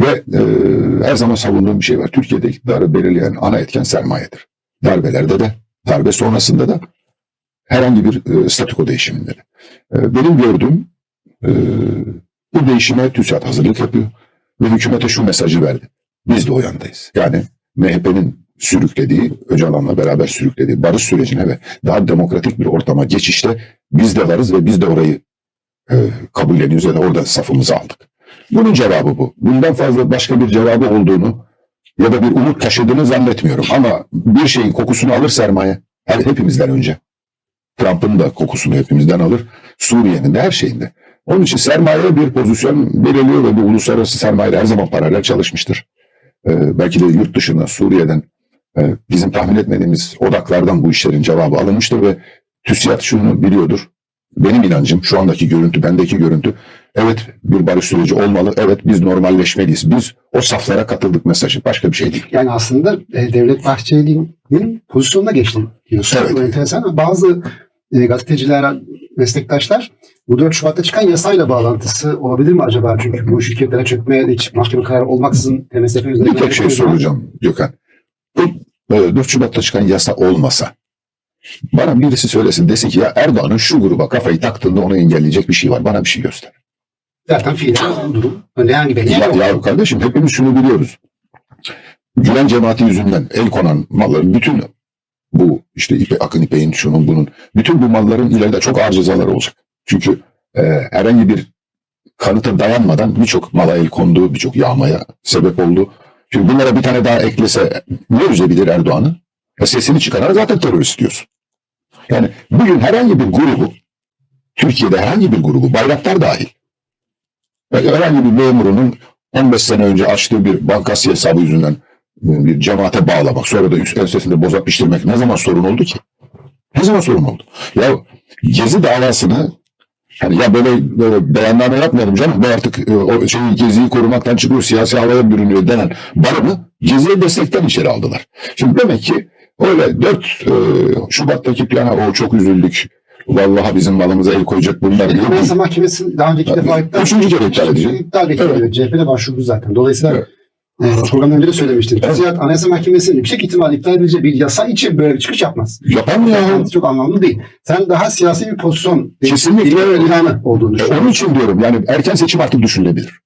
Ve e, her zaman savunduğum bir şey var. Türkiye'de iktidarı belirleyen ana etken sermayedir. Darbelerde de, darbe sonrasında da herhangi bir e, statüko değişiminde de. E, benim gördüğüm e, bu değişime TÜSİAD hazırlık yapıyor ve hükümete şu mesajı verdi. Biz de o yandayız. Yani MHP'nin sürüklediği, Öcalan'la beraber sürüklediği barış sürecine ve daha demokratik bir ortama geçişte biz de varız ve biz de orayı e, kabulleniyoruz ya da orada safımızı aldık. Bunun cevabı bu. Bundan fazla başka bir cevabı olduğunu ya da bir umut taşıdığını zannetmiyorum. Ama bir şeyin kokusunu alır sermaye. Her, hepimizden önce. Trump'ın da kokusunu hepimizden alır. Suriye'nin de her şeyinde. Onun için sermaye bir pozisyon belirliyor ve bu uluslararası sermaye her zaman paralel çalışmıştır. Ee, belki de yurt dışından, Suriye'den e, bizim tahmin etmediğimiz odaklardan bu işlerin cevabı alınmıştır ve TÜSİAD şunu biliyordur. Benim inancım, şu andaki görüntü, bendeki görüntü, evet bir barış süreci olmalı, evet biz normalleşmeliyiz. Biz o saflara katıldık mesajı, başka bir şey değil. Yani aslında e, Devlet Bahçeli'nin pozisyonuna geçti diyorsun. Evet. Bu enteresan bazı e, gazeteciler, meslektaşlar bu 4 Şubat'ta çıkan yasayla bağlantısı olabilir mi acaba? Çünkü bu şirketlere çökmeye hiç mahkeme kararı olmaksızın MSF üzerinden... Bir tek şey soracağım Gökhan. Bu e, 4 Şubat'ta çıkan yasa olmasa, bana birisi söylesin desin ki ya Erdoğan'ın şu gruba kafayı taktığında onu engelleyecek bir şey var. Bana bir şey göster. Zaten fiilen durum. Hani herhangi bir Ya, ya kardeşim hepimiz şunu biliyoruz. Gülen cemaati yüzünden el konan malların bütün bu işte ipe, akın ipeğin şunun bunun bütün bu malların ileride çok ağır cezaları olacak. Çünkü e, herhangi bir kanıta dayanmadan birçok mala el kondu, birçok yağmaya sebep oldu. Şimdi bunlara bir tane daha eklese ne üzebilir Erdoğan'ı? E sesini çıkaran zaten terörist diyorsun. Yani bugün herhangi bir grubu, Türkiye'de herhangi bir grubu, bayraktar dahil, ve herhangi bir memurunun 15 sene önce açtığı bir bankası hesabı yüzünden e, bir cemaate bağlamak, sonra da üst ensesinde boza piştirmek ne zaman sorun oldu ki? Ne zaman sorun oldu? Ya Gezi davasını hani ya böyle, böyle beyanname yapmayalım canım. Bu artık e, o şey Gezi'yi korumaktan çıkıyor, siyasi havaya bürünüyor denen barını Gezi'ye destekten içeri aldılar. Şimdi demek ki öyle 4 e, Şubat'taki plana o çok üzüldük. Vallahi bizim malımıza el koyacak bunlar diye. Anayasa Mahkemesi daha önceki defa iptal Üçüncü kere iptal edecek. İptal bekliyor. CHP'de başvurdu zaten. Dolayısıyla Evet. e, programdan önce de söylemiştim. Evet. TÜSİAD Anayasa Mahkemesi'nin yüksek ihtimalle iptal edileceği bir yasa için böyle bir çıkış yapmaz. Yapan mı ya? Yani çok anlamlı değil. Sen daha siyasi bir pozisyon Kesinlikle ilanı olduğunu E, onun için diyorum yani erken seçim artık düşünülebilir.